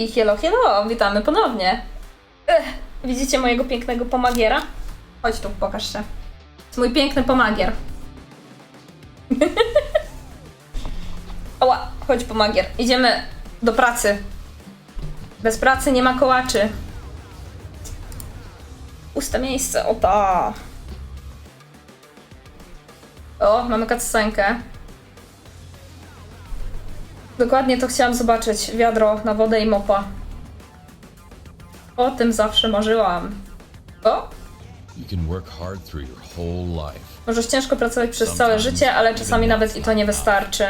I hello, hello, witamy ponownie. Ech, widzicie mojego pięknego pomagiera? Chodź tu, pokaż się. To jest mój piękny pomagier. Oła, chodź pomagier. Idziemy do pracy. Bez pracy nie ma kołaczy. Puste miejsce, o ta. O, mamy cutscenkę. Dokładnie to chciałam zobaczyć. Wiadro na wodę i mopa. O tym zawsze marzyłam. O, możesz ciężko pracować przez całe życie, ale czasami nawet i to nie wystarczy.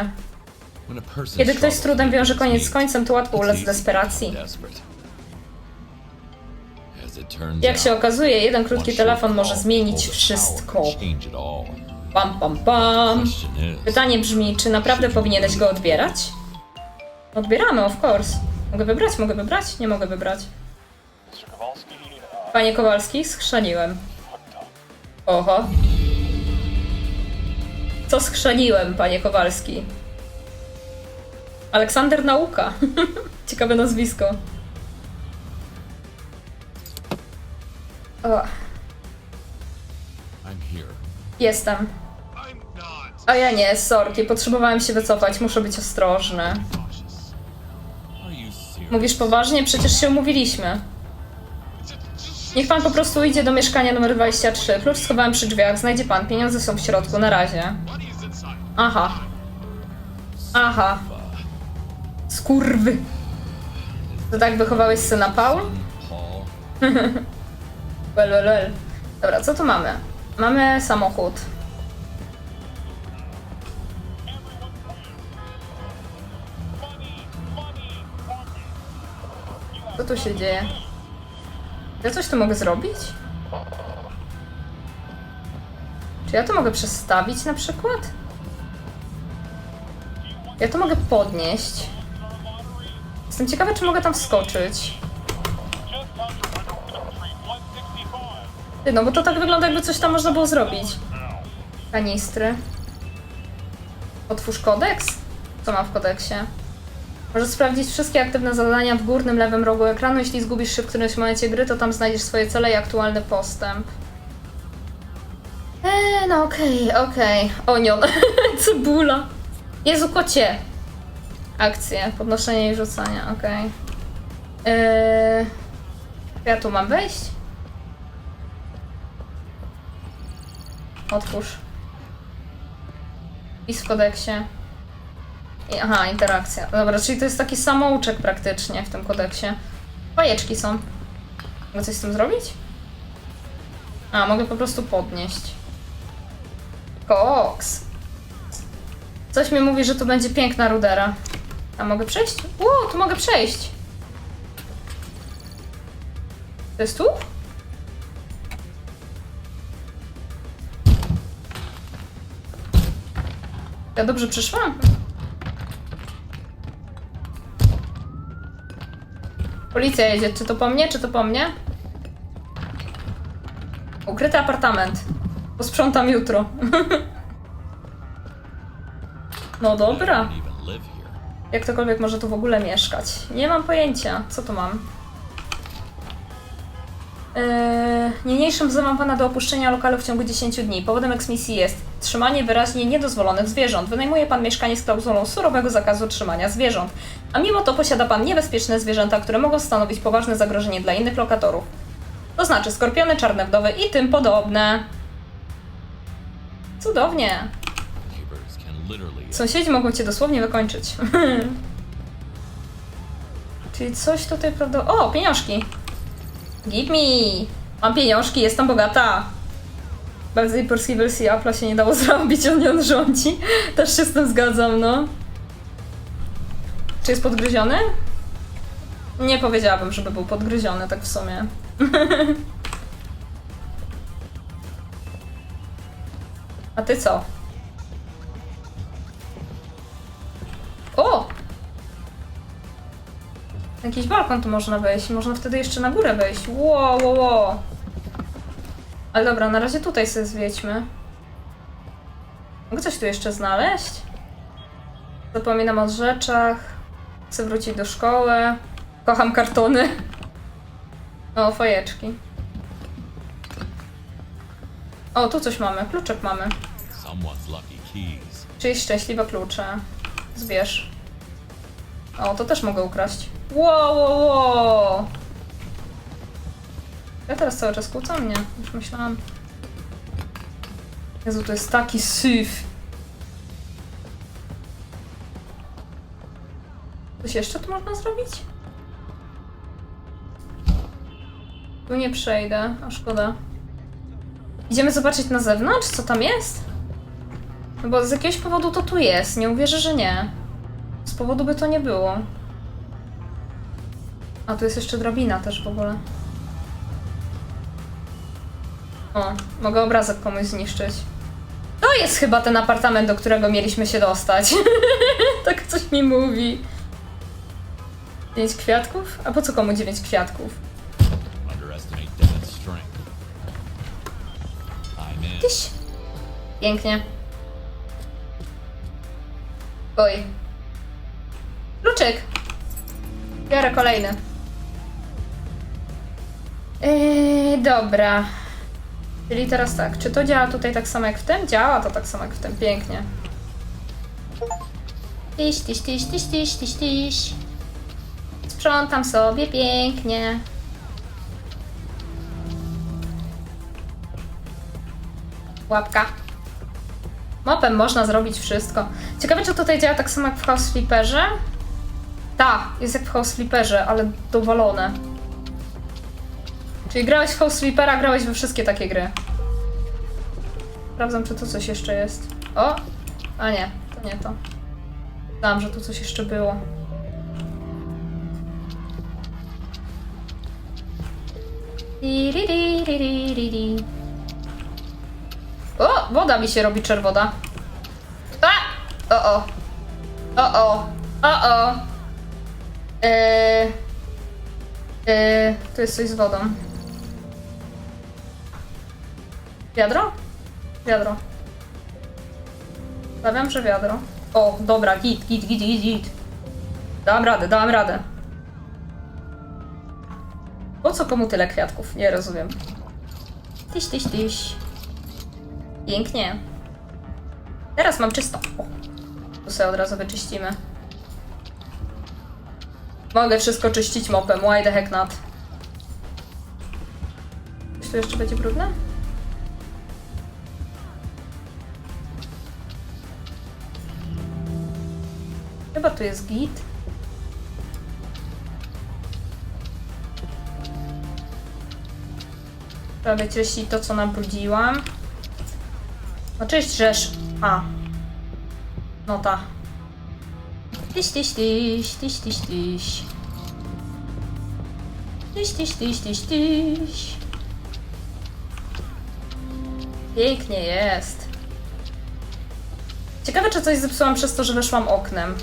Kiedy ktoś z trudem wiąże koniec z końcem, to łatwo ulec desperacji. Jak się okazuje, jeden krótki telefon może zmienić wszystko. Pam, pam, pam. Pytanie brzmi, czy naprawdę powinieneś go odbierać? Odbieramy, of course. Mogę wybrać, mogę wybrać? Nie mogę wybrać. Panie Kowalski, schrzaniłem. Oho. Co schrzaniłem, panie Kowalski? Aleksander Nauka. Ciekawe nazwisko. O, jestem. A ja nie, sorki, potrzebowałem się wycofać, muszę być ostrożny. Mówisz poważnie? Przecież się umówiliśmy. Niech pan po prostu idzie do mieszkania numer 23. Klucz schowałem przy drzwiach. Znajdzie pan. Pieniądze są w środku. Na razie. Aha. Aha. Skurwy. To tak wychowałeś syna Paul? Well, well. Dobra, co tu mamy? Mamy samochód. Co tu się dzieje? Ja coś tu mogę zrobić? Czy ja to mogę przestawić na przykład? Ja to mogę podnieść. Jestem ciekawa, czy mogę tam wskoczyć. No bo to tak wygląda, jakby coś tam można było zrobić. Kanistry. Otwórz kodeks? Co ma w kodeksie? Możesz sprawdzić wszystkie aktywne zadania w górnym lewym rogu ekranu. Jeśli zgubisz się w którymś momencie gry, to tam znajdziesz swoje cele i aktualny postęp. Eee, no okej, okej. Onion. Cebula. Jezu, kocie. Akcje. Podnoszenie i rzucania, okej. Eee, ja tu mam wejść? Otwórz. Wpis w kodeksie. I, aha, interakcja. Dobra, czyli to jest taki samouczek praktycznie w tym kodeksie. Bajeczki są. Mogę coś z tym zrobić? A, mogę po prostu podnieść. Koks. Coś mi mówi, że tu będzie piękna rudera. A mogę przejść? Ło, tu mogę przejść. To jest tu? Ja dobrze przyszłam? Policja jedzie. Czy to po mnie, czy to po mnie? Ukryty apartament. Posprzątam jutro. no dobra. Jak ktokolwiek może tu w ogóle mieszkać? Nie mam pojęcia. Co tu mam? Yy, niniejszym wzywam pana do opuszczenia lokalu w ciągu 10 dni. Powodem eksmisji jest trzymanie wyraźnie niedozwolonych zwierząt. Wynajmuje pan mieszkanie z klauzulą surowego zakazu trzymania zwierząt. A mimo to posiada pan niebezpieczne zwierzęta, które mogą stanowić poważne zagrożenie dla innych lokatorów. To znaczy skorpiony, czarne wdowy i tym podobne. Cudownie. Sąsiedzi mogą cię dosłownie wykończyć. Czyli coś tutaj prawda... O, pieniążki! Give me! Mam pieniążki, jestem bogata! Bardziej polskiej wersji Apple'a się nie dało zrobić, on nie rządzi. Też się z tym zgadzam, no. Czy jest podgryziony? Nie powiedziałabym, żeby był podgryziony, tak w sumie. A ty co? O! Jakiś balkon tu można wejść. Można wtedy jeszcze na górę wejść. Ło, ło. Ale dobra, na razie tutaj sobie zwiedźmy. Mogę coś tu jeszcze znaleźć? Zapominam o rzeczach. Chcę wrócić do szkoły. Kocham kartony. O, fajeczki. O, tu coś mamy. Kluczek mamy. Czyli szczęśliwe klucze. Zbierz. O, to też mogę ukraść. Wow, wow, wow. Ja teraz cały czas kłócam? Nie, już myślałam. Jezu, to jest taki syf. Coś jeszcze tu można zrobić? Tu nie przejdę, a szkoda. Idziemy zobaczyć na zewnątrz, co tam jest? No bo z jakiegoś powodu to tu jest. Nie uwierzę, że nie. Z powodu by to nie było. A tu jest jeszcze drabina też w ogóle. O, mogę obrazek komuś zniszczyć. To jest chyba ten apartament, do którego mieliśmy się dostać. tak coś mi mówi. Dziewięć kwiatków? A po co komu dziewięć kwiatków? Tyś. Pięknie. Oj. Kluczyk. Biorę kolejny. Yy, dobra. Czyli teraz tak, czy to działa tutaj tak samo jak w tym? Działa to tak samo jak w tym, pięknie. Tyś, tyś, tyś, tyś, tyś, tyś, tyś. Sprzątam sobie pięknie. Łapka. Mopem można zrobić wszystko. Ciekawe, czy tutaj działa tak samo jak w House Flipperze? Tak, jest jak w House Flipperze, ale dowalone. Czyli grałeś w House Flippera, grałeś we wszystkie takie gry. Sprawdzam, czy tu coś jeszcze jest. O! A nie, to nie to. Znam, że tu coś jeszcze było. O, woda mi się robi czerwona. A! O, o. O, o. O, o. Eee. Eee, tu jest coś z wodą. Wiadro? Wiadro. Stawiam, że wiadro. O, dobra, git, git, git, git, git. Dałam radę, dałam radę. Po co komu tyle kwiatków? Nie rozumiem. Tyś, tyś, tyś. Pięknie. Teraz mam czysto. O, tu sobie od razu wyczyścimy. Mogę wszystko czyścić mopem. Why the heck not? Czy tu jeszcze będzie brudne? Chyba tu jest git. Trzeba wyczyścić to, co nabrudziłam. Oczywiście, żeż. A. No ta. Tyś, tyś, tyś, tyś, tyś, tyś. Tyś, tyś, tyś, tyś, tyś. Pięknie jest. Ciekawe, czy coś zepsułam przez to, że weszłam oknem.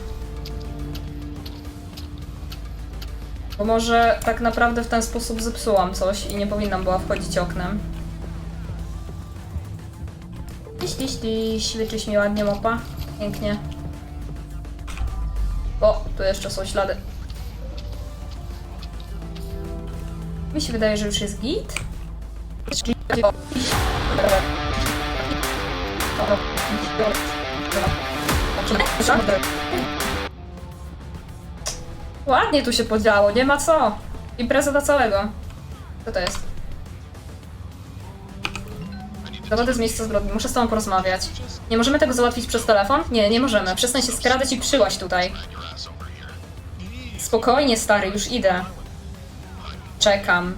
Bo może tak naprawdę w ten sposób zepsułam coś i nie powinnam była wchodzić oknem. Tyś, tyś, tyś, wyczyś mi ładnie mopa. Pięknie. O, tu jeszcze są ślady. Mi się wydaje, że już jest git. Ładnie tu się podziało, nie ma co. Impreza dla całego. Co to jest? Dowody z miejsca zbrodni. Muszę z tobą porozmawiać. Nie możemy tego załatwić przez telefon? Nie, nie możemy. Przestań się skradać i przyłaś tutaj. Spokojnie, stary, już idę. Czekam.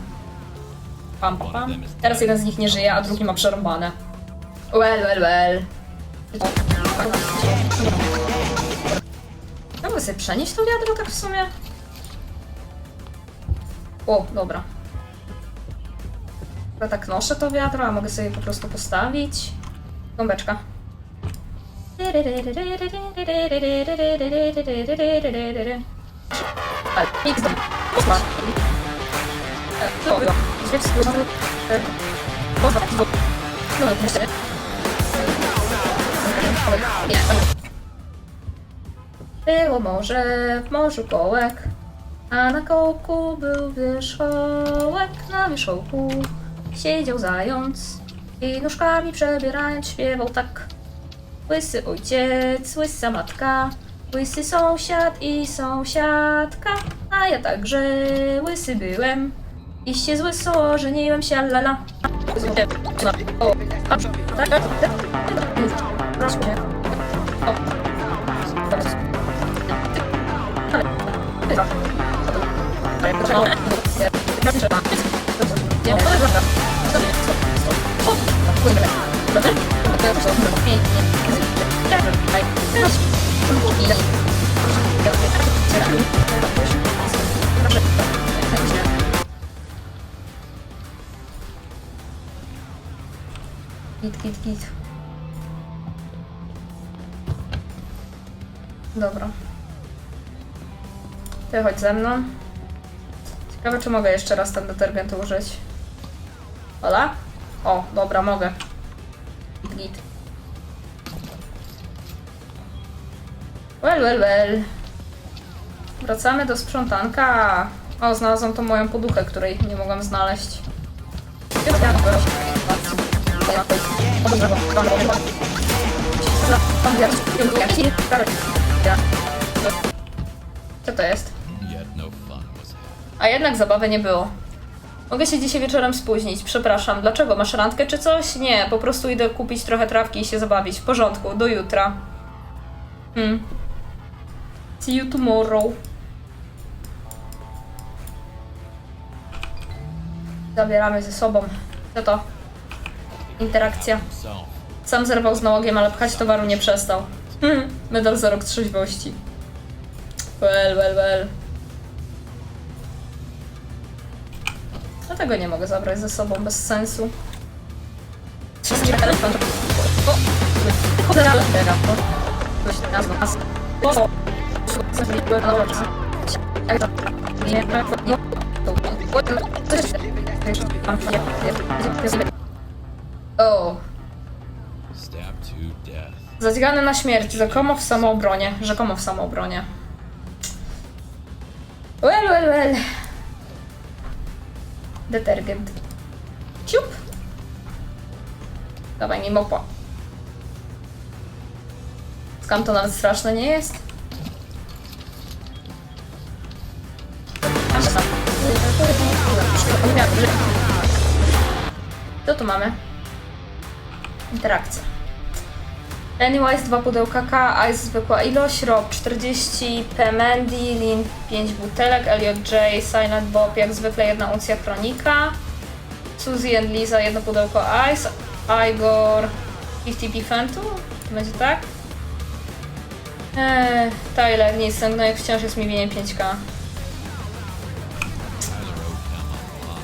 Pam, pam. Teraz jeden z nich nie żyje, a drugi ma przerąbane. Well, well, well. Mogę sobie przenieść to wiadro tak w sumie? O, dobra. Ja tak noszę to wiadro, a mogę sobie po prostu postawić. Gąbeczka. Ale Było może w morzu kołek. A na kołku był wierzchołek, na wierzchołku siedział zając i nóżkami przebierając śpiewał tak. Łysy ojciec, łysa matka, łysy sąsiad i sąsiadka, a ja także łysy byłem i się z łysą ożeniłem się, lala. Git, git, git. Dobra. Ty chodź ze mną. Ciekawe, czy mogę jeszcze raz ten detergent użyć. Ola? O, dobra, mogę. Git. Well, well, well. Wracamy do sprzątanka. O, znalazłam tą moją poduchę, której nie mogłam znaleźć. Co to jest? A jednak zabawy nie było. Mogę się dzisiaj wieczorem spóźnić, przepraszam. Dlaczego? Masz randkę czy coś? Nie, po prostu idę kupić trochę trawki i się zabawić. W porządku, do jutra. Hmm. See you tomorrow. Zabieramy ze sobą. Co to? Interakcja. Sam zerwał z nałogiem, ale pchać towaru nie przestał. Hmm, medal za rok trzeźwości. Well, well, well. Dlatego nie mogę zabrać ze sobą, bez sensu. telefon. O! Zadźgany na śmierć, rzekomo w samoobronie. Rzekomo w samoobronie. Well, well, well. Detergent. Ciup. Dawaj mi mopa. Skam to nawet straszne nie jest. Co tu mamy? Interakcja. Pennywise, dwa pudełka K, Ice zwykła ilość, Rob 40, P. Mandy, Lin 5 butelek, Elliot J, Silent Bob, jak zwykle jedna uncja kronika, Suzy and Lisa, jedno pudełko Ice, Igor 50p Fentu, to będzie tak? Eee, Tyler, nic, ten gnojek wciąż jest mi winien 5k. Tyler owed him a lot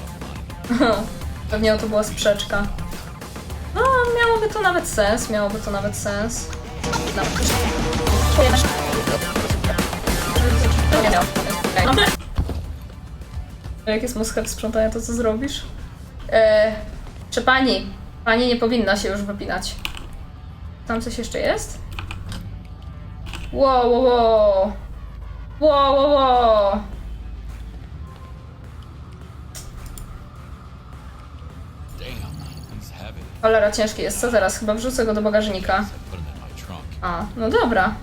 of money. Pewnie o to była sprzeczka. Miałoby to nawet sens, miałoby to nawet sens. No. Jak jest muskak sprzątania, to co zrobisz? E, czy pani? Pani nie powinna się już wypinać. Tam coś jeszcze jest? Wow, wow, wow. Wow, wow, wow. Cholera, ciężki jest. Co teraz? Chyba wrzucę go do bagażnika. A, no dobra.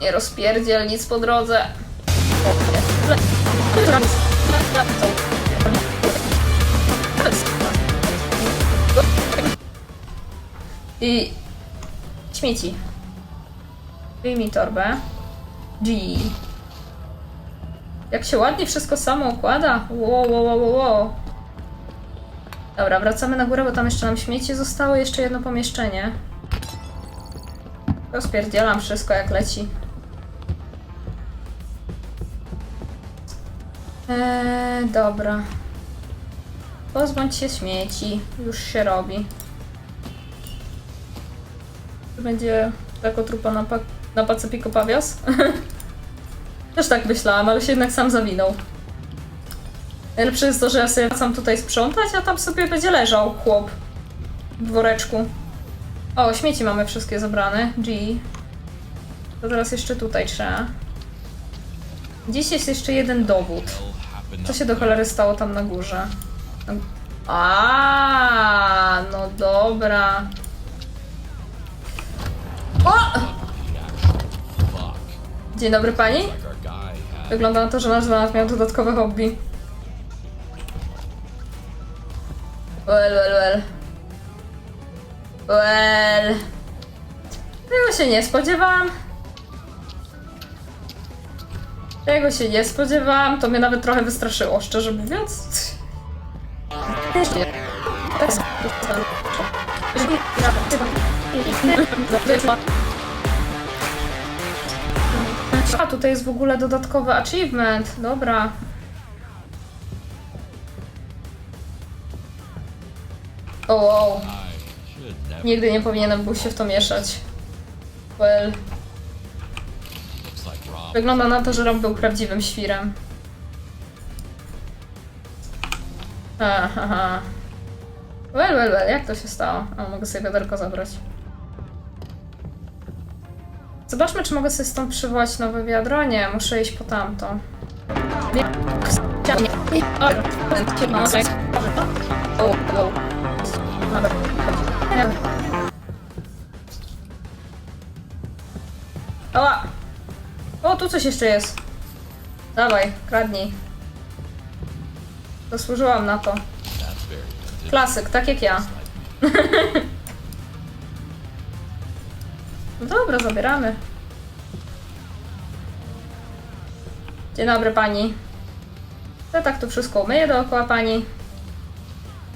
Nie rozpierdziel nic po drodze. I śmieci. Wyjmij torbę. G. Jak się ładnie wszystko samo układa. Wow, wow, wow, wow. Dobra, wracamy na górę, bo tam jeszcze nam śmieci zostało. Jeszcze jedno pomieszczenie. Rozpierdzielam wszystko jak leci. Eee, dobra. Pozbądź się śmieci. Już się robi. Będzie jako trupa na, pa na Pacyfico Pavios? Też tak myślałam, ale się jednak sam zawinął. Najlepsze jest to, że ja sobie wracam tutaj sprzątać, a tam sobie będzie leżał chłop w woreczku. O, śmieci mamy wszystkie zebrane. G. To teraz jeszcze tutaj trzeba. Dziś jest jeszcze jeden dowód. Co się do cholery stało tam na górze? A, no dobra. O! Dzień dobry pani. Wygląda na to, że nasz znalazł miał dodatkowe hobby. Well, well, well. Well. Tego się nie spodziewałam. Tego się nie spodziewałam. To mnie nawet trochę wystraszyło, szczerze mówiąc. A tutaj jest w ogóle dodatkowy achievement. Dobra. O, wow. Should never Nigdy nie powinienem był się w to mieszać. Well. Wygląda na to, że Rob był prawdziwym świrem. Aha. Well, well, well, jak to się stało? O, mogę sobie wiaderko zabrać. Zobaczmy, czy mogę sobie stąd przywołać nowe wiadro. Nie, muszę iść po tamto. O, o. Dobra. Tu coś jeszcze jest. Dawaj, kradnij. Zasłużyłam na to. Klasyk, tak jak ja. No dobra, zabieramy. Dzień dobry pani. Ja tak tu wszystko umyję dookoła pani.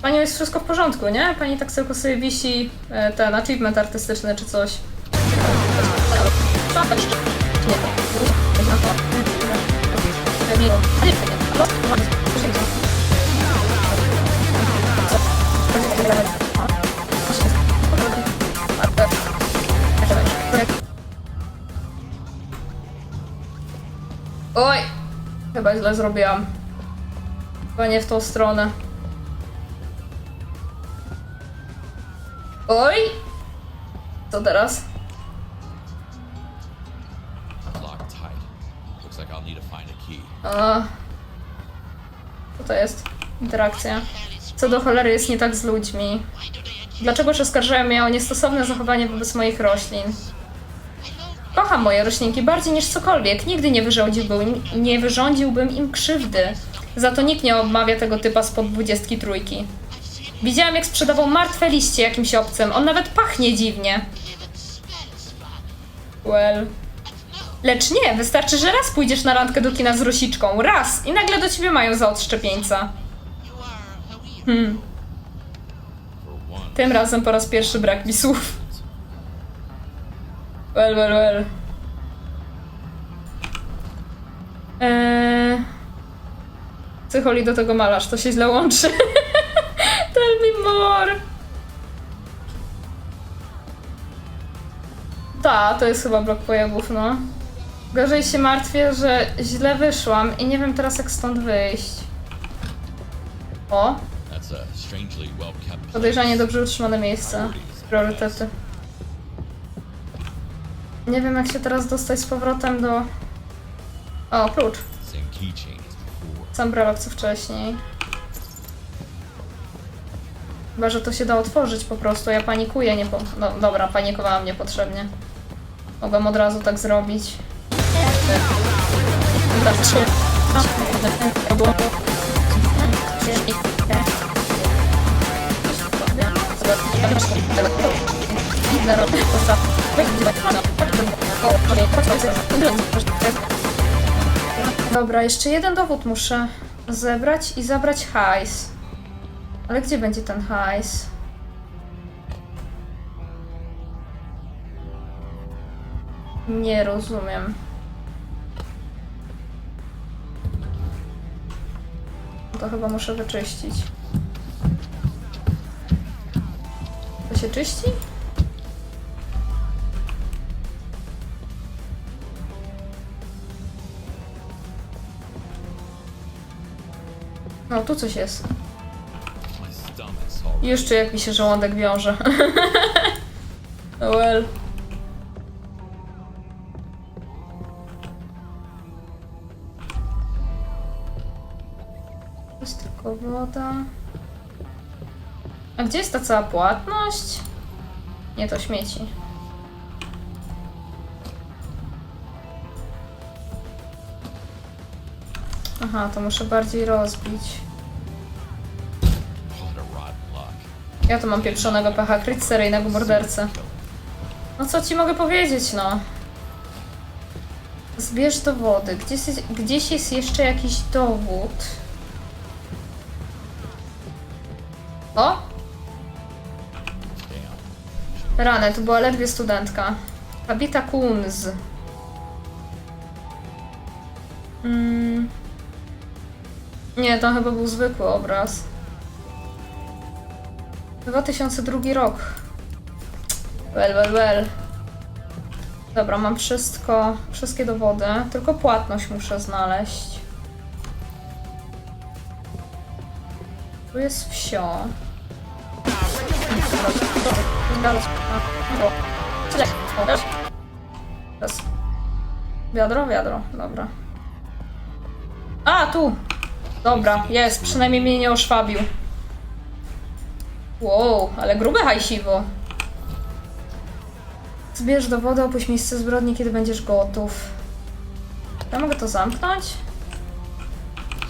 Pani jest wszystko w porządku, nie? Pani tak tylko sobie wisi e, ten achievement artystyczny czy coś. Oj! Chyba źle zrobiłam. Chyba nie w tą stronę. Oj! Co teraz? Co to jest? Interakcja. Co do cholery jest nie tak z ludźmi? Dlaczegoż oskarżają mnie o niestosowne zachowanie wobec moich roślin? Kocham moje roślinki bardziej niż cokolwiek. Nigdy nie wyrządziłbym, nie wyrządziłbym im krzywdy. Za to nikt nie obmawia tego typa spod dwudziestki trójki. Widziałam, jak sprzedawał martwe liście jakimś obcym. On nawet pachnie dziwnie. Well. Lecz nie, wystarczy, że raz pójdziesz na randkę do kina z Rosiczką. Raz! I nagle do ciebie mają za odszczepieńca. Hmm. Tym razem po raz pierwszy brak mi słów. Well, well, well. Eee... Cycholi do tego malarz, to się źle łączy. Tell me more. Ta, to jest chyba blok pojawów, no. Gorzej się martwię, że źle wyszłam i nie wiem teraz jak stąd wyjść. O. Podejrzanie dobrze utrzymane miejsce. Priorytety. Nie wiem jak się teraz dostać z powrotem do... O, klucz. Sam brelok co wcześniej. Chyba, że to się da otworzyć po prostu. Ja panikuję, nie po... No, dobra, panikowałam niepotrzebnie. Mogłam od razu tak zrobić. Dobra, jeszcze jeden dowód muszę zebrać i zabrać hajs. Ale gdzie będzie ten hajs? Nie rozumiem. Chyba muszę wyczyścić. To się czyści? No, tu coś jest. Jeszcze jak mi się żołądek wiąże. well. Woda. A gdzie jest ta cała płatność? Nie, to śmieci. Aha, to muszę bardziej rozbić. Ja tu mam pieprzonego pecha, kryć seryjnego mordercę. No co ci mogę powiedzieć, no? Zbierz dowody. Gdzieś jest, gdzieś jest jeszcze jakiś dowód. O! Rany, to była ledwie studentka. Tabita Kunz. Mm. Nie, to chyba był zwykły obraz. 2002 rok. Well, well, well. Dobra, mam wszystko, wszystkie dowody, tylko płatność muszę znaleźć. Tu jest wsio. Teraz. Wiadro, wiadro, dobra. A, tu! Dobra, jest, przynajmniej mnie nie oszwabił. Wow, ale grube hajsiwo. Zbierz dowody, opuść miejsce zbrodni, kiedy będziesz gotów. Ja mogę to zamknąć?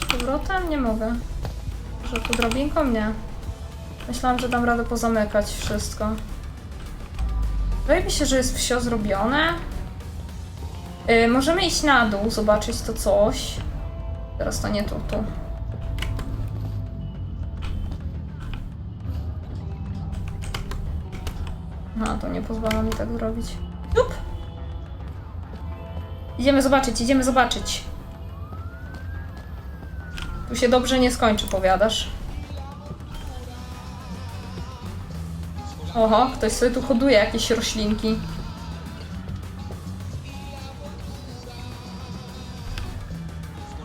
Z powrotem? Nie mogę. Że tu drabinką? Nie. Myślałam, że dam radę pozamykać wszystko. Wydaje mi się, że jest wsio zrobione. Yy, możemy iść na dół, zobaczyć to coś. Teraz to nie tu, tu. No, to nie pozwala mi tak zrobić. Jup! Idziemy zobaczyć, idziemy zobaczyć. Tu się dobrze nie skończy, powiadasz. Oho, ktoś sobie tu hoduje jakieś roślinki.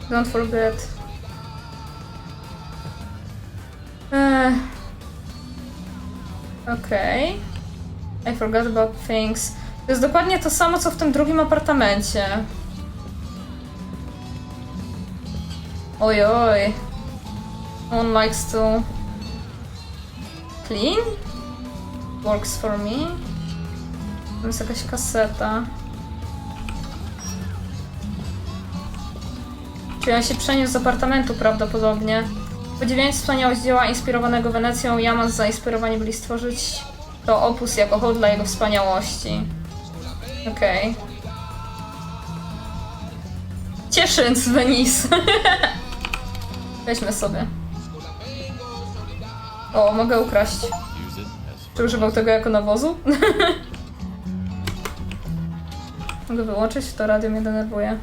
Don't forget. Eee. Okej. I forgot about things. To jest dokładnie to samo, co w tym drugim apartamencie. Oj, oj. On likes to clean. Works for me. Tam jest jakaś kaseta. Czyli on się przeniósł z apartamentu prawdopodobnie. Podziwiając wspaniałość dzieła inspirowanego Wenecją, Yamas zainspirowani byli stworzyć to opus jako hołd dla jego wspaniałości. Okej. Cieszyc z Venice. Weźmy sobie. O, mogę ukraść. Czy używał tego jako nawozu? Mogę wyłączyć? To radio mnie denerwuje.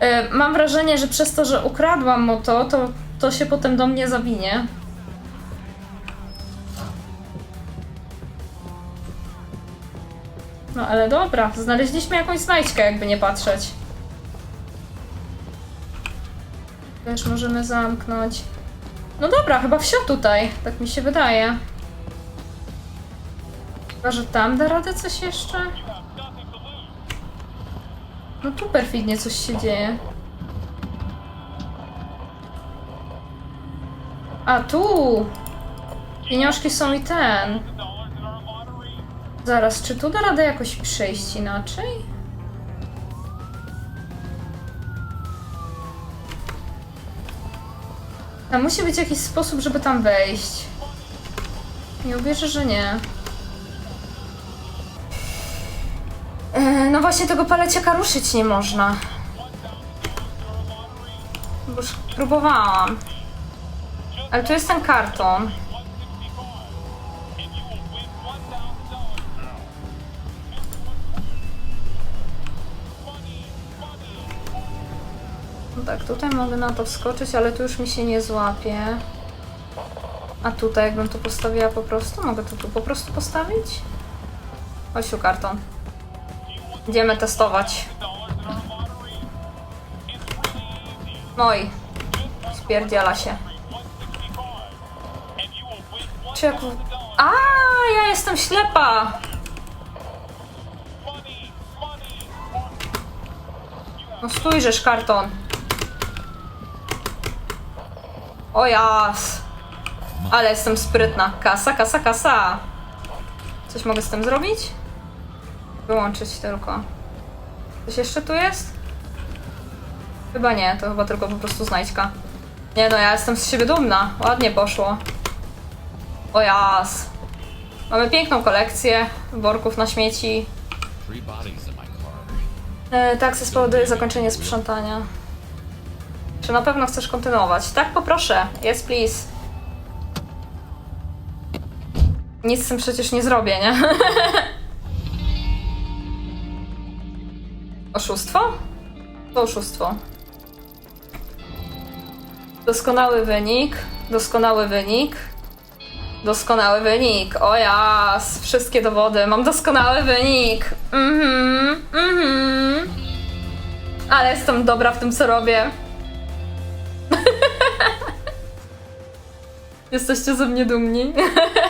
E, mam wrażenie, że przez to, że ukradłam mu to, to, to się potem do mnie zawinie. No ale dobra, znaleźliśmy jakąś znajdźkę, jakby nie patrzeć. Też możemy zamknąć. No dobra, chyba wsio tutaj, tak mi się wydaje. Chyba, że tam da radę coś jeszcze? No tu perfidnie coś się dzieje. A tu! Pieniążki są i ten. Zaraz, czy tu da radę jakoś przejść inaczej? Tam musi być jakiś sposób, żeby tam wejść. Nie uwierzę, że nie. Właśnie tego paleciaka ruszyć nie można. Bo już próbowałam. Ale tu jest ten karton. No tak, tutaj mogę na to wskoczyć, ale tu już mi się nie złapie. A tutaj jakbym to postawiła po prostu? Mogę to tu po prostu postawić? Tu karton. Idziemy testować. No i spierdziela się. Czy jak... A, ja jestem ślepa! No stójrzesz karton. O jas! Ale jestem sprytna. Kasa, kasa, kasa. Coś mogę z tym zrobić? Wyłączyć tylko. Coś jeszcze tu jest? Chyba nie, to chyba tylko po prostu znajdźka. Nie no, ja jestem z siebie dumna. Ładnie poszło. O jas. Mamy piękną kolekcję worków na śmieci. E, tak, spowoduje zakończenie sprzątania. Czy na pewno chcesz kontynuować? Tak, poproszę. Yes, please. Nic z tym przecież nie zrobię, nie? Oszustwo? To oszustwo. Doskonały wynik. Doskonały wynik. Doskonały wynik. O jas, wszystkie dowody. Mam doskonały wynik. Mhm, mhm. Ale jestem dobra w tym, co robię. Jesteście ze mnie dumni.